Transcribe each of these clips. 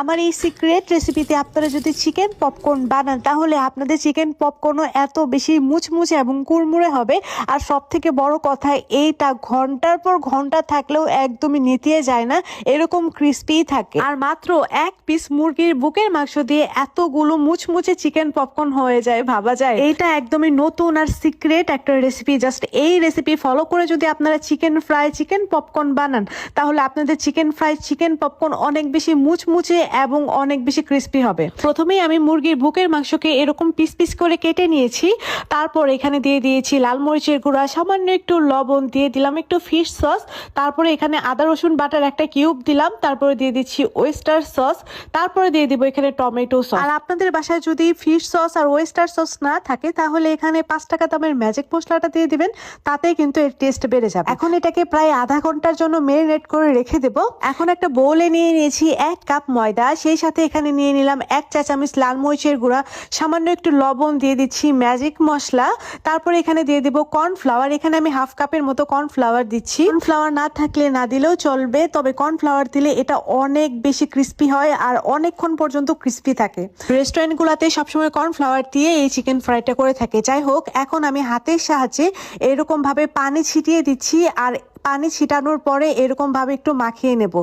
আমার এই সিক্রেট রেসিপিতে আপনারা যদি চিকেন পপকর্ন বানান, তাহলে আপনাদের চিকেন পপকর্নও এত বেশি মুচমুচে এবং কুড়মুড়ে হবে। আর সব থেকে বড় কথা, এইটা ঘণ্টার পর ঘণ্টা থাকলেও একদমই নেতিয়ে যায় না, এরকম ক্রিস্পিই থাকে। আর মাত্র এক পিস মুরগির বুকের মাংস দিয়ে এতগুলো মুচমুচে চিকেন পপকর্ন হয়ে যায়, ভাবা যায়। এইটা একদমই নতুন আর সিক্রেট একটা রেসিপি জাস্ট এই রেসিপি ফলো করে যদি আপনারা চিকেন ফ্রাই চিকেন পপকর্ন বানান, তাহলে আপনাদের চিকেন ফ্রাই চিকেন পপকর্ন অনেক বেশি মুচমুচে এবং অনেক বেশি ক্রিস্পি হবে। প্রথমেই আমি মুরগির বুকের মাংসকে এরকম পিস পিস করে কেটে নিয়েছি। তারপর এখানে দিয়ে দিয়েছি লাল মরিচের গুঁড়া, সামান্য একটু লবণ দিয়ে দিলাম একটু ফিশ সস তারপরে এখানে আদা, রসুন বাটার একটা কিউব দিলাম। তারপরে দিয়ে দিচ্ছি ওয়েস্টার সস তারপরে দিয়ে দিব এখানে টমেটো সস আর আপনাদের বাসায় যদি ফিশ সস আর ওয়েস্টার সস না থাকে, তাহলে এখানে পাঁচ টাকা দামের ম্যাজিক মশলাটা দিয়ে দিবেন। তাতেই কিন্তু এর টেস্ট বেড়ে যাবে। এখন এটাকে প্রায় আধা ঘণ্টার জন্য মেরিনেট করে রেখে দেব। এখন একটা বোলে নিয়ে নিয়েছি এক কাপ ময়দা। সেই সাথে এখানে নিয়ে নিলাম এক চা চামচ লাল মরিচের গুঁড়া, সামান্য একটু লবণ দিয়ে দিচ্ছি ম্যাজিক মশলা। তারপরে এখানে দিয়ে দেব কর্নফ্লাওয়ার এখানে আমি হাফ কাপের মতো কর্নফ্লাওয়ার দিচ্ছি। কর্নফ্লাওয়ার না থাকলে না দিলেও চলবে, তবে কর্নফ্লাওয়ার দিলে এটা অনেক বেশি ক্রিস্পি হয় আর অনেকক্ষণ পর্যন্ত ক্রিস্পি থাকে। রেস্টুরেন্টগুলোতে সবসময় কর্নফ্লাওয়ার দিয়ে এই চিকেন ফ্রাইটা করে থাকে। যাই হোক, এখন আমি হাতের সাহায্যে এরকমভাবে পানি ছিটিয়ে দিচ্ছি আর পানি ছিটানোর পরে এরকম ভাবে একটু মাখিয়ে নেব।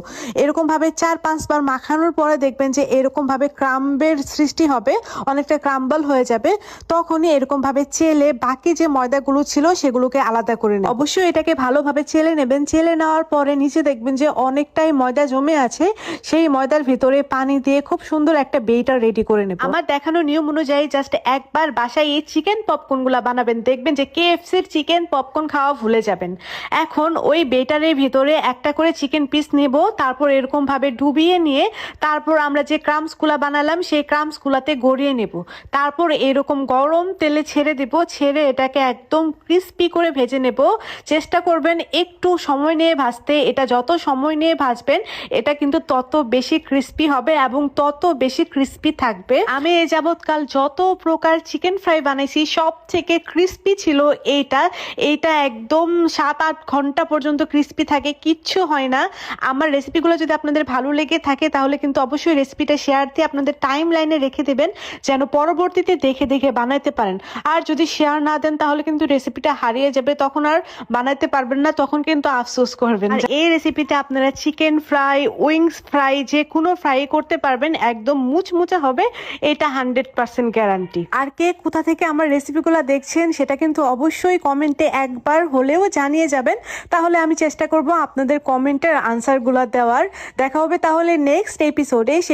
এরকম ভাবে চার পাঁচবার মাখানোর পরে দেখবেন যে এরকম ভাবে ক্রাম্বের সৃষ্টি হবে, অনেকটা ক্রাম্বল হয়ে যাবে। তখনই এরকম ভাবে চেলে বাকি যে ময়দাগুলো ছিল সেগুলোকে আলাদা করে নেব। অবশ্যই এটাকে ভালোভাবে চেলে নেবেন। চেলে নেওয়ার পরে নিচে দেখবেন যে অনেকটাই ময়দা জমে আছে। সেই ময়দার ভিতরে পানি দিয়ে খুব সুন্দর একটা বেটার রেডি করে নেব। আমার দেখানো নিয়ম অনুযায়ী জাস্ট একবার বাসায় এই চিকেন পপকর্নগুলা বানাবেন। দেখবেন যে কেএফসির চিকেন পপকর্ন খাওয়া ভুলে যাবেন। এখন ওই বেটারের ভিতরে একটা করে চিকেন পিস নেব, তারপর এরকম ভাবে ডুবিয়ে নিয়ে তারপর আমরা যে ক্রামসগুলা বানালাম, সেই ক্রামস গুলাতে গড়িয়ে নেব। তারপর এরকম গরম তেলে ছেড়ে দেব, ছেড়ে এটাকে একদম ক্রিস্পি করে ভেজে নেব। চেষ্টা করবেন একটু সময় নিয়ে ভাজতে, এটা যত সময় নিয়ে ভাজবেন, এটা কিন্তু তত বেশি ক্রিস্পি হবে এবং তত বেশি ক্রিস্পি থাকবে। আমি এ যাবৎকাল যত প্রকার চিকেন ফ্রাই বানাইছি সব থেকে ক্রিস্পি ছিল এইটা। এইটা একদম সাত আট ঘণ্টা পর্যন্ত ক্রিস্পি থাকে, কিচ্ছু হয় না। আমার রেসিপিগুলো যদি আপনাদের ভালো লেগে থাকে, তাহলে কিন্তু অবশ্যই রেসিপিটা শেয়ার দিয়ে আপনাদের টাইম লাইনে রেখে দেবেন, যেন পরবর্তীতে দেখে দেখে বানাইতে পারেন। আর যদি শেয়ার না দেন, তাহলে কিন্তু রেসিপিটা হারিয়ে যাবে, তখন আর বানাইতে পারবেন না, তখন কিন্তু আফসোস করবেন। এই রেসিপিতে আপনারা চিকেন ফ্রাই উইংস ফ্রাই যে কোনো ফ্রাই করতে পারবেন, একদম মুচমুচে হবে, এটা হান্ড্রেড পার্সেন্ট গ্যারান্টি আর কে কোথা থেকে আমার রেসিপিগুলো দেখছেন, সেটা কিন্তু অবশ্যই কমেন্টে একবার হলেও জানিয়ে যাবেন। তাহলে আমি চেষ্টা করব আপনাদের কমেন্টের আনসারগুলো দেওয়ার। দেখা হবে তাহলে নেক্সট এপিসোডে